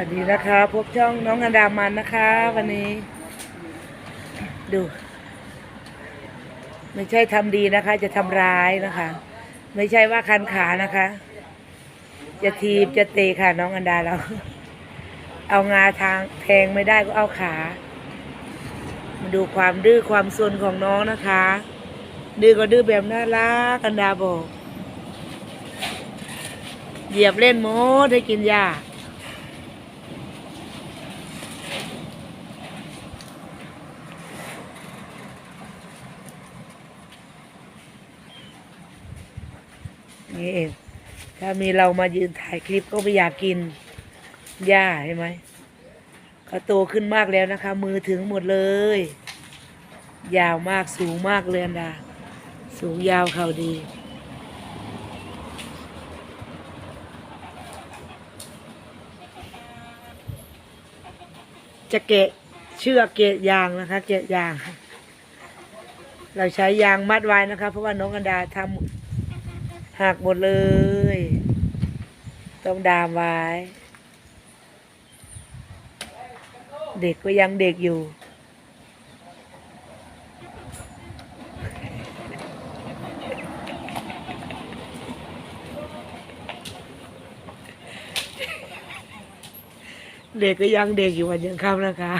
วัสดีนะคะ พบช่องน้องอันดามันนะคะ วันนี้ ดู ไม่ใช่ทำดีนะคะ จะทำร้ายนะคะ ไม่ใช่ว่าคันขานะคะ จะทีบจะเตะค่ะ น้องอันดาเรา เอางาทางแทงไม่ได้ก็เอาขามาดูความดื้อความซนของน้องนะคะ ดื้อก็ดื้อแบบน่ารักอันดาบอกเหยียบเล่นโมดให้กินยา นี่เอง ถ้ามีเรามายืนถ่ายคลิปก็ไม่อยากกินหญ้าใช่ไหมเขาโตขึ้นมากแล้วนะคะ มือถึงหมดเลย ยาวมากสูงมากเลยอันดาสูงยาวเขาดีจะเกะเชือกเกะยางนะคะ เกะยาง เราใช้ยางมัดไว้นะคะ เพราะว่าน้องอันดาทำ หักหมดเลย ต้องดามไว้ เด็กก็ยังเด็กอยู่ เด็กก็ยังเด็กอยู่วันยังค่ำนะคะ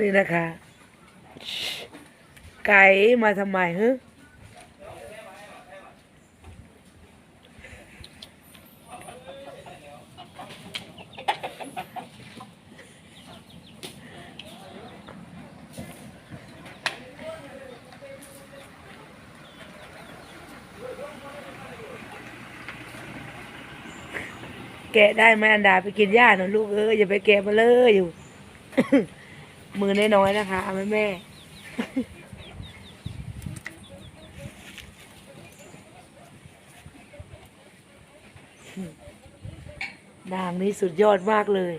นี่นะคะ ไก่มาทำไมฮึแกะได้ไหมอันดาไปกินหญ้าหน่อยลูกเอ้ยอย่าไปแกะมาเลยอยู่ มือน้อยๆนะคะแม่แม่ ด่างนี้สุดยอดมากเลย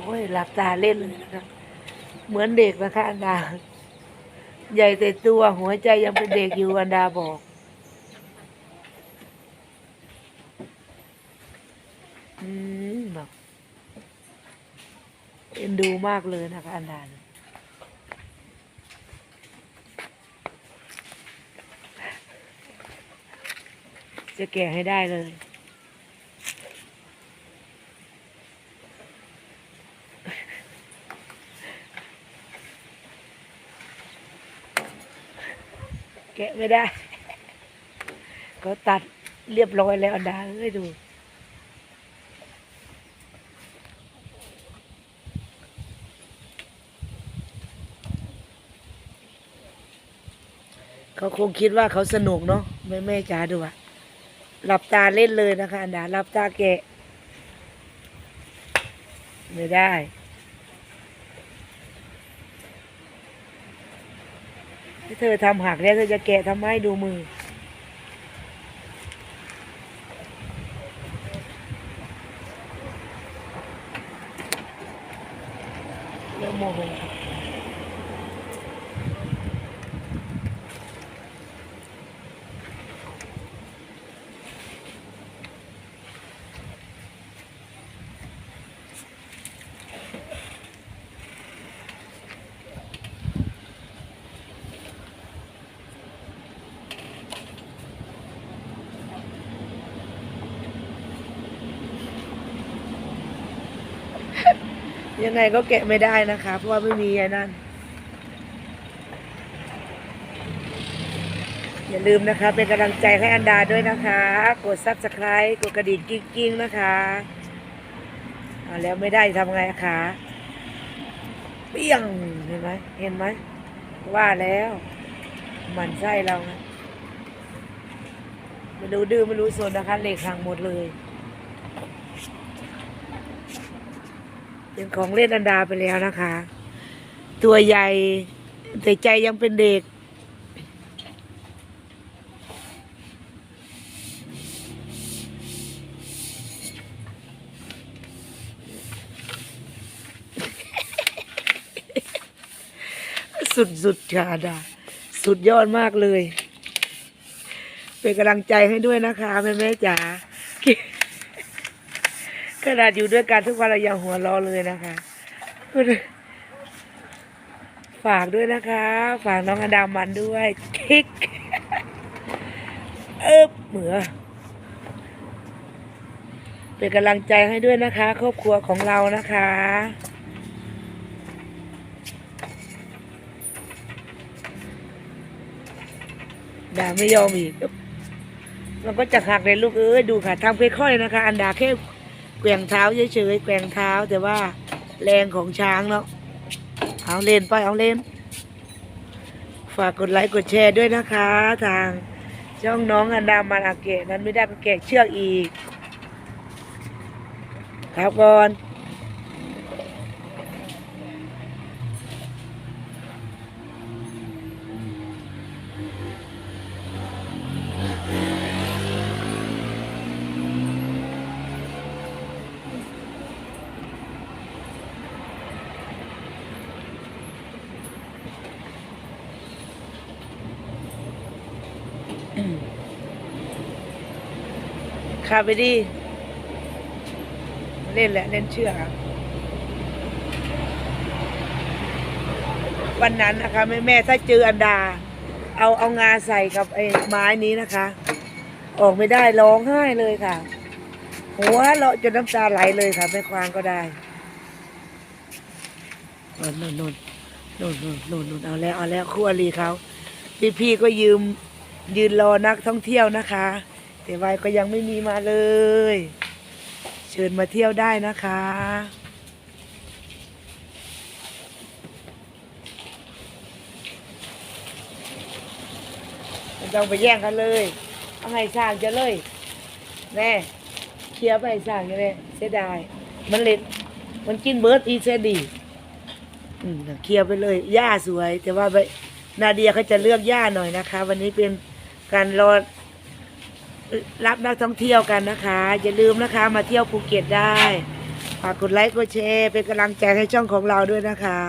โอ้ยหลับตาเล่นเลยนะคะเหมือนเด็กนะคะอันดา ใหญ่แต่ตัวหัวใจยังเป็นเด็กอยู่อันดาบอก อืมแบบเอ็นดูมากเลยนะคะอันดาจะแกะให้ได้เลย กะไม่ได้ก็ตัดเรียบร้อยแล้วอันดาเอ้ยดูเขาคงคิดว่าเขาสนุกเนาะแม่แม่จ๋าดูอะหลับตาเล่นเลยนะคะอันดาหลับตาแกะ ไม่ได้ ที่เธอทำหักแล้วเธอจะแกะทำไมดูมือ เริ่มโมโห ยังไงก็แกะไม่ได้นะคะ เพราะว่าไม่มีไอ้นั่น อย่าลืมนะคะ เป็นกำลังใจให้อันดาด้วยนะคะ กดซับสไคร b e กดกระดิ่งกิ้งๆนะคะเอาแล้วไม่ได้ทำไงคะเปี้ยงเห็นไหมเห็นไหมว่าแล้วหมันไส้เรานะไม่รู้ดื้อไม่รู้สนนะคะเหล็กหังหมดเลย เป็นของเล่นอันดาไปแล้วนะคะ ตัวใหญ่แต่ใจยังเป็นเด็ก สุดสุดๆค่ะดา สุดยอดมากเลย เป็นกำลังใจให้ด้วยนะคะ แม่แม่จ๋า ขนาดอยู่ด้วยกันทุกวันเรายังหัวเรอเลยนะคะฝากด้วยนะคะ ฝากน้องอดามันด้วยคลิกเอบเหมือเป็นกำลังใจให้ด้วยนะคะ ครอบครัวของเรานะคะด่าไม่ยอมอีก มันก็จะหักเลยลูกเอ้ยดูค่ะทำค่อยๆนะคะ อันดาแค่ แกว่งเท้าเฉยๆแกว่งเท้าแต่ว่าแรงของช้างเนาะเอาเล่นไปเอาเล่น ฝากกดไลค์กดแชร์ด้วยนะคะ ทางช่องน้องอันดามันอาเกะนั้นไม่ได้ไปแกะเชือกอีกครับก่อน ขับไปดิเล่นแหละเล่นเชือกอะวันนั้นนะคะแม่แม่ถ้าเจออันดา เอาเอางาใส่กับไอ้ไม้นี้นะคะ ออกไม่ได้ร้องไห้เลยค่ะ หัวเราะจนน้ำตาไหลเลยค่ะแม่ควางก็ได้นนนนนนนนนนนเอาแล้วเอาแล้วคู่อรีเขาพี่พี่ๆก็ยืมยืนรอนักท่องเที่ยวนะคะ แต่วายก็ยังไม่มีมาเลย เชิญมาเที่ยวได้นะคะไม่ต้องไปแย่งกันเลยเอาให้สร้างจะเลยแน่เคลียร์ไปให้สร้างจะเลยเสียดาย มันเล็ดมันกินเบิร์ดอีเซดีอืมเคลียร์ไปเลยหญ้าสวย แต่ว่าไปนาเดียเขาจะเลือกหญ้าหน่อยนะคะ วันนี้เป็นการรอ รับนักท่องเที่ยวกันนะคะ อย่าลืมนะคะมาเที่ยวภูเก็ตได้ฝากกดไลค์กดแชร์เป็นกำลังใจให้ช่องของเราด้วยนะคะ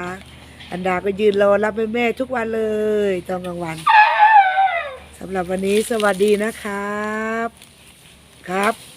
อันดาก็ยืนรอรับแม่ทุกวันเลยตอนกลางวันสำหรับวันนี้สวัสดีนะครับครับ